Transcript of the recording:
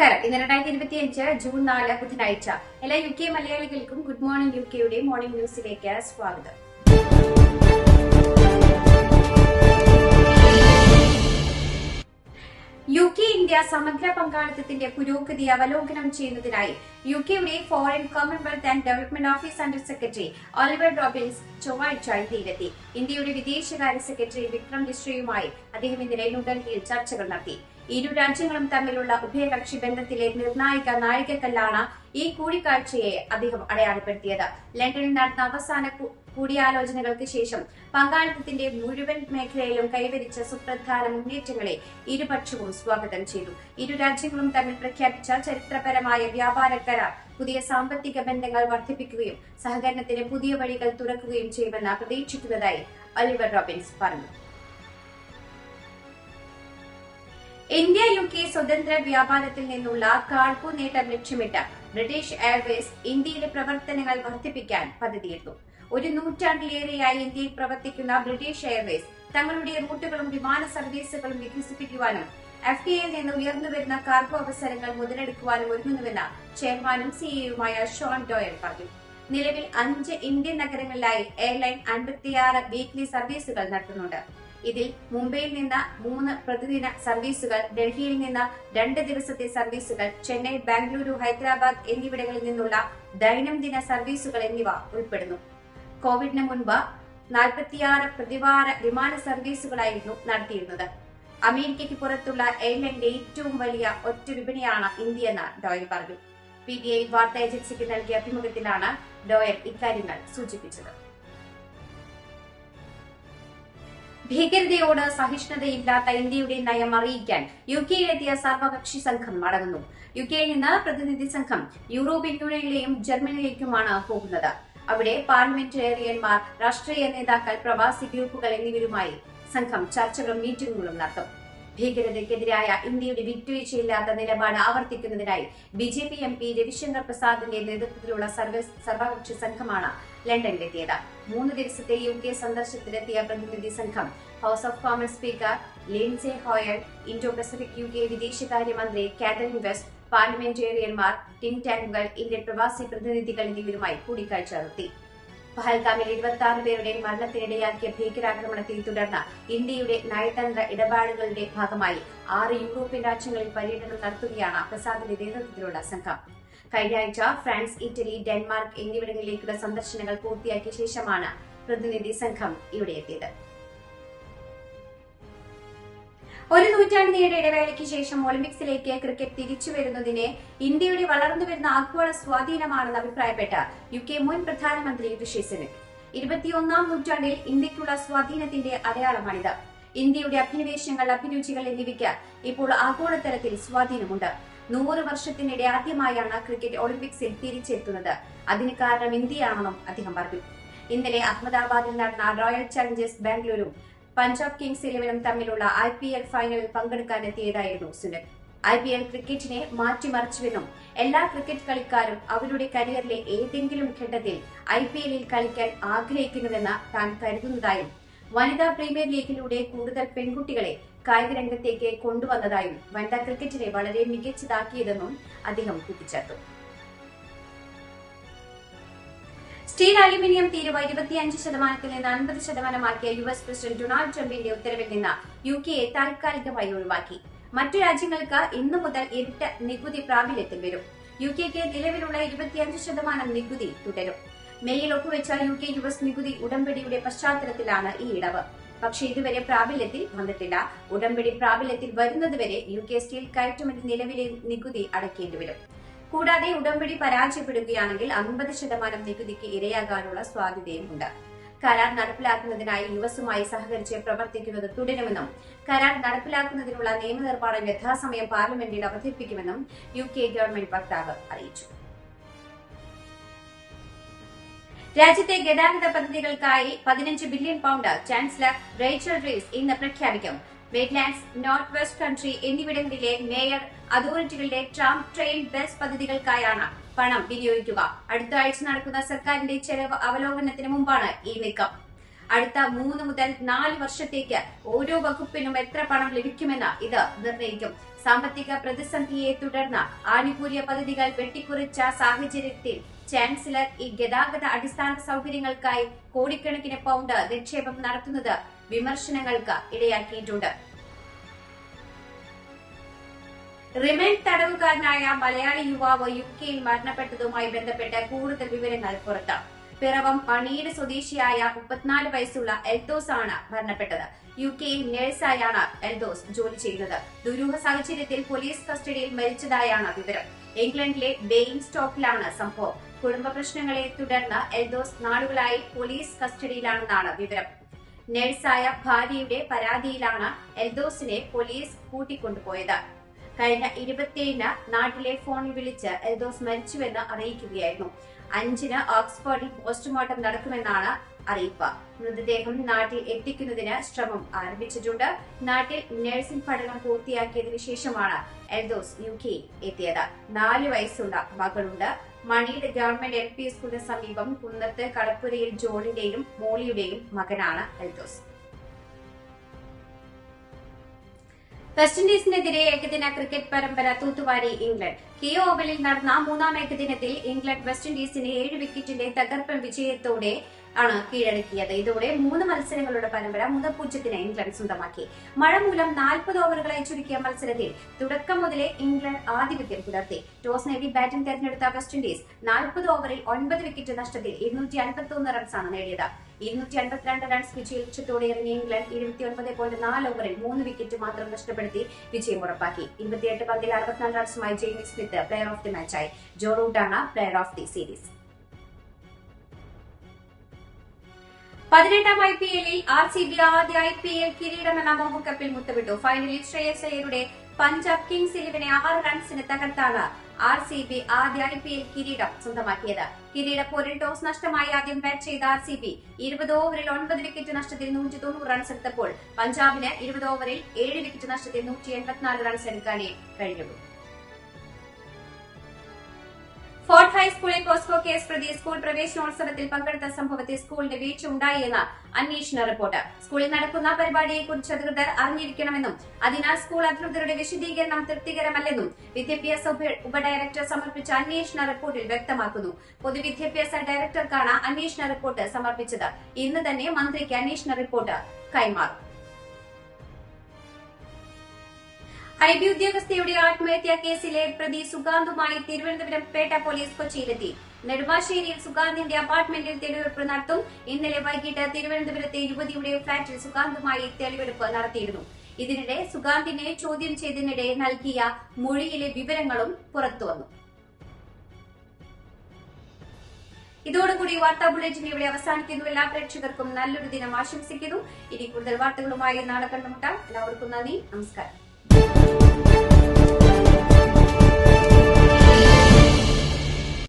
നമസ്കാരം. ഇന്ന് രണ്ടായിരത്തി ഇരുപത്തി അഞ്ച് ജൂൺ നാല് ബുധനാഴ്ച. എല്ലാ യു കെ മലയാളികൾക്കും ഗുഡ് മോർണിംഗ് യു കെയുടെ മോർണിംഗ് ന്യൂസിലേക്ക് സ്വാഗതം. യു കെ ഇന്ത്യ സമഗ്ര പങ്കാളിത്തത്തിന്റെ പുരോഗതി അവലോകനം ചെയ്യുന്നതിനായി യു കെയുടെ foreign Commonwealth and development office under secretary Oliver Robins ചൊവ്വാഴ്ച ഇന്ത്യയിലെത്തി ഇന്ത്യയുടെ വിദേശകാര്യ സെക്രട്ടറി വിക്രം മിശ്രയുമായി അദ്ദേഹം ഇന്നലെ ന്യൂഡൽഹിയിൽ ചർച്ചകൾ നടത്തി. ഇരു രാജ്യങ്ങളും തമ്മിലുള്ള ഉഭയകക്ഷി ബന്ധത്തിലെ നിർണായക നാഴികക്കല്ലാണ് ഈ കൂടിക്കാഴ്ചയെ അദ്ദേഹം അടയാളപ്പെടുത്തിയത്. ലണ്ടനിൽ നടന്ന അവസാന കൂടിയാലോചനകൾക്ക് ശേഷം പങ്കാളിത്തത്തിന്റെ മുഴുവൻ മേഖലയിലും കൈവരിച്ച സുപ്രധാന മുന്നേറ്റങ്ങളെ ഇരുപക്ഷവും സ്വാഗതം ചെയ്തു. ഇരു രാജ്യങ്ങളും തമ്മിൽ പ്രഖ്യാപിച്ച ചരിത്രപരമായ വ്യാപാര കരാർ പുതിയ സാമ്പത്തിക ബന്ധങ്ങൾ വർദ്ധിപ്പിക്കുകയും സഹകരണത്തിന് പുതിയ വഴികൾ തുറക്കുകയും ചെയ്യുമെന്ന് പ്രതീക്ഷിക്കുന്നതായി ഒലിവർ റോബിൻസ് പറഞ്ഞു. ഇന്ത്യ യു കെ സ്വതന്ത്ര വ്യാപാരത്തിൽ നിന്നുള്ള കാൾപ്പു നേട്ടം ലക്ഷ്യമിട്ട് ബ്രിട്ടീഷ് എയർവേസ് ഇന്ത്യയിലെ പ്രവർത്തനങ്ങൾ വർദ്ധിപ്പിക്കാൻ പദ്ധതിയിട്ടു ഒരു നൂറ്റാണ്ടിലേറെയായി ഇന്ത്യയിൽ പ്രവർത്തിക്കുന്ന ബ്രിട്ടീഷ് എയർവേസ് തങ്ങളുടെ റൂട്ടുകളും വിമാന സർവീസുകളും വികസിപ്പിക്കുവാനും എഫ് ഡി ഐയിൽ നിന്ന് ഉയർന്നുവരുന്ന കാർഗോ അവസരങ്ങൾ മുതലെടുക്കുവാനും ഒരുങ്ങുന്നുവെന്ന് ചെയർമാനും സിഇഒയുമായ ഷോൺ ഡോയൽ പറഞ്ഞു. നിലവിൽ അഞ്ച് ഇന്ത്യൻ നഗരങ്ങളിലായി എയർലൈൻ അൻപത്തിയാറ് വീക്ക്ലി സർവീസുകൾ നടത്തുന്നുണ്ട്. ഇതിൽ മുംബൈയിൽ നിന്ന് മൂന്ന് പ്രതിദിന സർവീസുകൾ ഡൽഹിയിൽ നിന്ന് രണ്ട് ദിവസത്തെ സർവീസുകൾ ചെന്നൈ ബാംഗ്ലൂരു ഹൈദരാബാദ് എന്നിവിടങ്ങളിൽ നിന്നുള്ള ദൈനംദിന സർവീസുകൾ എന്നിവ ഉൾപ്പെടുന്നു. കോവിഡിന് മുൻപ് നാൽപ്പത്തിയാറ് പ്രതിവാര വിമാന സർവീസുകളായിരുന്നു നടത്തിയിരുന്നത്. അമേരിക്കയ്ക്ക് പുറത്തുള്ള എയർലൈനിന്റെ ഏറ്റവും വലിയ ഒറ്റ വിപണിയാണ് ഇന്ത്യ എന്ന് ഡോയൽ പറഞ്ഞു. പി ടി ഐ വാർത്താ ഏജൻസിക്ക് നൽകിയ അഭിമുഖത്തിലാണ് ഡോയൽ ഇക്കാര്യങ്ങൾ സൂചിപ്പിച്ചത്. ഭീകരതയോട് സഹിഷ്ണുതയില്ലാത്ത ഇന്ത്യയുടെ നയം അറിയിക്കാൻ യു കെയിലെത്തിയ സർവകക്ഷി സംഘം മടങ്ങുന്നു. യു കെയിൽ നിന്ന് പ്രതിനിധി സംഘം യൂറോപ്യൻ യൂണിയനിലെയും ജർമ്മനിയിലേക്കുമാണ് പോകുന്നത്. അവിടെ പാർലമെന്റേറിയന്മാർ രാഷ്ട്രീയ നേതാക്കൾ പ്രവാസി ഗ്രൂപ്പുകൾ എന്നിവരുമായി സംഘം ചർച്ചകളും മീറ്റിംഗുകളും നടത്തും. ഭീകരതയ്ക്കെതിരായ ഇന്ത്യയുടെ വിട്ടുവീഴ്ചയില്ലാത്ത നിലപാട് ആവർത്തിക്കുന്നതിനായി B J P M P Ravishankar പ്രസാദിന്റെ നേതൃത്വത്തിലുള്ള സർവകക്ഷി സംഘമാണ് ലണ്ടനിലെത്തിയത്. മൂന്ന് ദിവസത്തെ യു കെ സന്ദർശനത്തിലെത്തിയ പ്രതിനിധി സംഘം house of Commons speaker Lindsay Hoyle Indo Pacific U K വിദേശകാര്യമന്ത്രി കാതറിൻ വെസ്റ്റ് പാർലമെന്റേറിയന്മാർ ടിൻ ടാങ്കുകൾ ഇന്ത്യൻ പ്രവാസി പ്രതിനിധികൾ എന്നിവരുമായി കൂടിക്കാഴ്ച നടത്തി. പഹൽഗാമിൽ ഇരുപത്തി ആറ് പേരുടെ മരണത്തിനിടയാക്കിയ ഭീകരാക്രമണത്തെ തുടർന്ന് ഇന്ത്യയുടെ നയതന്ത്ര ഇടപാടുകളുടെ ഭാഗമായി ആറ് യൂറോപ്യൻ രാജ്യങ്ങളിൽ പര്യടനം നടത്തുകയാണ് പ്രസാദിന്റെ നേതൃത്വത്തിലുള്ള സംഘം. കഴിഞ്ഞ ആഴ്ച ഫ്രാൻസ് ഇറ്റലി ഡെൻമാർക്ക് എന്നിവിടങ്ങളിലേക്കുള്ള സന്ദർശനങ്ങൾ പൂർത്തിയാക്കിയ ശേഷമാണ് പ്രതിനിധി സംഘം ഇവിടെ എത്തിയത്. ഒരു നൂറ്റാണ്ട് നീണ്ട ഇടവേളയ്ക്ക് ശേഷം ഒളിമ്പിക്സിലേക്ക് ക്രിക്കറ്റ് തിരിച്ചു വരുന്നതിനെ ഇന്ത്യയുടെ വളർന്നുവരുന്ന ആഗോള സ്വാധീനമാണെന്ന് അഭിപ്രായപ്പെട്ട യു കെ മുൻ പ്രധാനമന്ത്രി ഋഷി സുനക് ഇരുപത്തിയൊന്നാം നൂറ്റാണ്ടിൽ ഇന്ത്യക്കുള്ള സ്വാധീനത്തിന്റെ അടയാളമാണിത്. ഇന്ത്യയുടെ അഭിനിവേശങ്ങൾ അഭിരുചികൾ എന്നിവയ്ക്ക് ഇപ്പോൾ ആഗോളതലത്തിൽ സ്വാധീനമുണ്ട്. നൂറ് വർഷത്തിനിടെ ആദ്യമായാണ് ക്രിക്കറ്റ് ഒളിമ്പിക്സിൽ തിരിച്ചെത്തുന്നത്. അതിന് കാരണം ഇന്ത്യയാണെന്നും അദ്ദേഹം പറഞ്ഞു. ഇന്നലെ അഹമ്മദാബാദിൽ നടന്ന റോയൽ ചലഞ്ചേഴ്സ് ബാംഗ്ലൂരും പഞ്ചാബ് കിങ്സ് ഇലവനും തമ്മിലുള്ള ഐ പി എൽ ഫൈനലിൽ പങ്കെടുക്കാനെത്തിയതായിരുന്നു സുനിൽ. ഐ പി എൽ ക്രിക്കറ്റിനെ മാറ്റിമറിച്ചുവെന്നും എല്ലാ ക്രിക്കറ്റ് കളിക്കാരും അവരുടെ കരിയറിലെ ഏതെങ്കിലും ഘട്ടത്തിൽ ഐ പി എല്ലിൽ കളിക്കാൻ ആഗ്രഹിക്കുന്നുവെന്ന് താൻ കരുതുന്നതായും വനിതാ പ്രീമിയർ ലീഗിലൂടെ കൂടുതൽ പെൺകുട്ടികളെ കായിക രംഗത്തേക്ക് കൊണ്ടുവന്നതായും വനിതാ ക്രിക്കറ്റിനെ വളരെ മികച്ചതാക്കിയതെന്നും അദ്ദേഹം കൂട്ടിച്ചേർത്തു. സ്റ്റീൽ അലുമിനിയം തീരുവ ഇരുപത്തിയഞ്ച് ശതമാനത്തിൽ നിന്ന് അൻപത് ശതമാനമാക്കിയ യു എസ് പ്രസിഡന്റ് ഡൊണാൾഡ് ട്രംപിന്റെ ഉത്തരവിൽ നിന്ന് യു കെയെ താൽക്കാലികമായി ഒഴിവാക്കി. മറ്റു രാജ്യങ്ങൾക്ക് ഇന്നു മുതൽ ഇരട്ട നികുതി പ്രാബല്യത്തിൽ വരും. യു കെക്ക് നിലവിലുള്ള ഇരുപത്തിയഞ്ച് ശതമാനം നികുതി തുടരും. മേയിൽ ഒപ്പുവെച്ച യു കെ യു എസ് നികുതി ഉടമ്പടിയുടെ പശ്ചാത്തലത്തിലാണ് ഈ ഇളവ് പക്ഷേ ഇതുവരെ പ്രാബല്യത്തിൽ വന്നിട്ടില്ല. ഉടമ്പടി പ്രാബല്യത്തിൽ വരുന്നതുവരെ യു കെ സ്റ്റീൽ കയറ്റുമതി നിലവിലെ നികുതി അടയ്ക്കേണ്ടി വരും. കൂടാതെ ഉടമ്പടി പരാജയപ്പെടുകയാണെങ്കിൽ അൻപത് ശതമാനം നികുതിക്ക് ഇരയാകാനുള്ള സാധ്യതയുമുണ്ട്. കരാർ നടപ്പിലാക്കുന്നതിനായി യുഎസുമായി സഹകരിച്ച് പ്രവർത്തിക്കുന്നത് തുടരുമെന്നും കരാർ നടപ്പിലാക്കുന്നതിനുള്ള നിയമനിർമ്മാണം യഥാസമയം പാർലമെന്റിൽ അവതരിപ്പിക്കുമെന്നും യു കെ ഗവൺമെന്റ് വക്താവ് അറിയിച്ചു. രാജ്യത്തെ ഗതാഗത പദ്ധതികൾക്കായി പതിനഞ്ച് billion pound chancellor Rachel Reeves ഇന്ന് പ്രഖ്യാപിക്കും. വെറ്റ്ലാൻഡ്സ് നോർത്ത് വെസ്റ്റ് കൺട്രി എന്നിവിടങ്ങളിലെ മേയർ അതോറിറ്റികളുടെ ട്രാം ട്രെയിൻ ബസ് പദ്ധതികൾക്കായാണ് പണം വിനിയോഗിക്കുക. അടുത്ത ആഴ്ച നടക്കുന്ന സർക്കാരിന്റെ ചെലവ് അവലോകനത്തിന് മുമ്പാണ് ഈ നീക്കം. അടുത്ത മൂന്ന് മുതൽ നാല് വർഷത്തേക്ക് ഓരോ വകുപ്പിനും എത്ര പണം ലഭിക്കുമെന്ന് ഇത് നിർണയിക്കും. സാമ്പത്തിക പ്രതിസന്ധിയെ തുടർന്ന് ആനുകൂല്യ പദ്ധതികൾ വെട്ടിക്കുറിച്ച സാഹചര്യത്തിൽ ചാൻസലർ ഈ ഗതാഗത അടിസ്ഥാന സൗകര്യങ്ങൾക്കായി കോടിക്കണക്കിന് പൗണ്ട് നിക്ഷേപം നടത്തുന്നത് വിമർശനങ്ങൾക്ക് ഇടയാക്കിയിട്ടുണ്ട്. റിമാൻഡ് തടവുകാരനായ മലയാളി യുവാവ് യുകെയിൽ മരണപ്പെട്ടതുമായി ബന്ധപ്പെട്ട് കൂടുതൽ വിവരങ്ങൾ പുറത്ത്. പിറവം പണിയുടെ സ്വദേശിയായ മുപ്പത്തിനാല് വയസ്സുള്ള എൽദോസ് ആണ് മരണപ്പെട്ടത്. യു കെയിൽ നഴ്സായാണ് എൽദോസ് ജോലി ചെയ്യുന്നത്. ദുരൂഹ സാഹചര്യത്തിൽ പോലീസ് കസ്റ്റഡിയിൽ മരിച്ചതായാണ് വിവരം. ഇംഗ്ലണ്ടിലെ ബെയിൻ സ്റ്റോക്കിലാണ് സംഭവം. കുടുംബ പ്രശ്നങ്ങളെ തുടർന്ന് എൽദോസ് നാളുകളായി പോലീസ് കസ്റ്റഡിയിലാണെന്നാണ് വിവരം. നഴ്സായ ഭാര്യയുടെ പരാതിയിലാണ് എൽദോസിനെ പോലീസ് കൂട്ടിക്കൊണ്ടുപോയത്. കഴിഞ്ഞ ഇരുപത്തിയേഴിന് നാട്ടിലെ ഫോണിൽ വിളിച്ച് എൽദോസ് മരിച്ചുവെന്ന് അറിയിക്കുകയായിരുന്നു. അഞ്ചിന് ഓക്സ്ഫോർഡിൽ പോസ്റ്റ്മോർട്ടം നടക്കുമെന്നാണ് അറിയിപ്പ്. മൃതദേഹം നാട്ടിൽ എത്തിക്കുന്നതിന് ശ്രമം ആരംഭിച്ചിട്ടുണ്ട്. നാട്ടിൽ നഴ്സിംഗ് പഠനം പൂർത്തിയാക്കിയതിനു ശേഷമാണ് എൽദോസ് യു കെ എത്തിയത്. നാല് വയസ്സുള്ള മകളുണ്ട്. മണിയുടെ ഗവൺമെന്റ് എൽ പി സ്കൂളിന് സമീപം കുന്നത്ത് കളപ്പുരയിൽ ജോണിന്റെയും മോളിയുടെയും മകനാണ് എൽദോസ്. വെസ്റ്റ് ഇൻഡീസിനെതിരെ ഏകദിന ക്രിക്കറ്റ് പരമ്പര തൂത്തുവാരി ഇംഗ്ലണ്ട്. കിയോ ഓവലിൽ നടന്ന മൂന്നാം ഏകദിനത്തിൽ ഇംഗ്ലണ്ട് വെസ്റ്റ് ഇൻഡീസിനെ ഏഴ് വിക്കറ്റിന്റെ തകർപ്പൻ വിജയത്തോടെ ആണ് കീഴടക്കിയത്. ഇതോടെ മൂന്ന് മത്സരങ്ങളുടെ പരമ്പര മുതൽ പൂജ്യത്തിന് ഇംഗ്ലണ്ട് സ്വന്തമാക്കി. മഴ മൂലം നാൽപ്പത് ഓവറുകളായി ചുരുക്കിയ മത്സരത്തിൽ തുടക്കം മുതലേ ഇംഗ്ലണ്ട് ആധിപത്യം പുലർത്തി. ടോസ് നേടി ബാറ്റിംഗ് തെരഞ്ഞെടുത്ത വെസ്റ്റ് ഇൻഡീസ് നാൽപ്പത് ഓവറിൽ ഒൻപത് വിക്കറ്റ് നഷ്ടത്തിൽ ഇരുന്നൂറ്റി അൻപത്തി ഒന്ന് റൺസാണ് നേടിയത്. ഇരുന്നൂറ്റി അൻപത്തിരണ്ട് റൺസ് വിജയ ലക്ഷ്യത്തോടെ ഇറങ്ങിയ ഇംഗ്ലണ്ട് ഇരുപത്തി ഒൻപത് പോയിന്റ് നാല് ഓവറിൽ മൂന്ന് വിക്കറ്റ് മാത്രം നഷ്ടപ്പെടുത്തി വിജയം ഉറപ്പാക്കി. ഇരുപത്തിയെട്ട് പന്തിൽ അറുപത്തിനാല് റൺസുമായി Jamie Smith player of the മാച്ചായി Joe റൂട്ടാണ് പ്ലെയർ ഓഫ് ദി സീരീസ് പതിനെട്ടാം ഐ പി എല്ലിൽ ആർ സി ബി ആദ്യ ഐ പി എൽ കിരീടമെന്ന മോഹക്കപ്പിൽ മുത്തമിട്ടു ഫൈനലിൽ ശ്രേയസ് അയ്യരുടെ പഞ്ചാബ് കിങ്സ് ഇലവനെ ആറ് റൺസിന് തകർത്താണ് ആർ സി ബി ആദ്യ ഐ പി എൽ കിരീടം സ്വന്തമാക്കിയത്. കിരീടപ്പോരിൽ ടോസ് നഷ്ടമായി ആദ്യം ബാറ്റ് ചെയ്ത ആർ സി ബി ഇരുപത് ഓവറിൽ ഒൻപത് വിക്കറ്റ് നഷ്ടത്തിൽ നൂറ്റി തൊണ്ണൂറ് റൺസ് എടുത്തപ്പോൾ പഞ്ചാബിന് ഇരുപത് ഓവറിൽ ഏഴ് വിക്കറ്റ് നഷ്ടത്തിൽ നൂറ്റി എൺപത്തിനാല് റൺസ് എടുക്കാനേ കഴിഞ്ഞുള്ളൂ. ഹൈസ്കൂളിൽ പോസ്കോ കേസ് പ്രതി സ്കൂൾ പ്രവേശനോത്സവത്തിൽ പങ്കെടുത്ത സംഭവത്തിൽ സ്കൂളിന്റെ വീഴ്ച ഉണ്ടായെന്ന് അന്വേഷണ റിപ്പോർട്ട് സ്കൂളിൽ നടക്കുന്ന പരിപാടിയെക്കുറിച്ച് അധികൃതർ അറിഞ്ഞിരിക്കണമെന്നും അതിനാൽ സ്കൂൾ അധികൃതരുടെ വിശദീകരണം തൃപ്തികരമല്ലെന്നും വിദ്യാഭ്യാസ ഉപ- ഉപഡയറക്ടർ സമർപ്പിച്ച അന്വേഷണ റിപ്പോർട്ടിൽ വ്യക്തമാക്കുന്നു. പൊതുവിദ്യാഭ്യാസ ഡയറക്ടർക്കാണ് അന്വേഷണ റിപ്പോർട്ട് സമർപ്പിച്ചത്. ഇന്ന് തന്നെ മന്ത്രിക്ക് അന്വേഷണ റിപ്പോർട്ട് കൈമാറും. ഐ ബി ഉദ്യോഗസ്ഥയുടെ ആത്മഹത്യാ കേസിലെ പ്രതി സുഗാന്തുമായി തിരുവനന്തപുരം പേട്ട പോലീസ് കൊച്ചിയിലെത്തി. നെടുമ്പാശ്ശേരിയിൽ സുഗാന്തിന്റെ അപ്പാർട്ട്മെന്റിൽ തെളിവെടുപ്പ് നടത്തും. ഇന്നലെ വൈകിട്ട് തിരുവനന്തപുരത്തെ യുവതിയുടെ ഫ്ളാറ്റിൽ സുഗാന്തുമായി തെളിവെടുപ്പ് നടത്തിയിരുന്നു. ഇതിനിടെ സുഗാന്തിനെ ചോദ്യം ചെയ്തതിനിടെ നൽകിയ മൊഴിയിലെ വിവരങ്ങളും പുറത്തുവന്നു ഇതോടുകൂടി വാർത്താ ബുള്ളറ്റിൻ ഇവിടെ അവസാനിക്കുന്നു. എല്ലാ പ്രേക്ഷകർക്കും നല്ലൊരു ദിനം ആശംസിക്കുന്നു. ഇനി കൂടുതൽ വാർത്തകളുമായി നാളെ കണ്ടുമുട്ടാം. എല്ലാവർക്കും നന്ദി. നമസ്കാരം.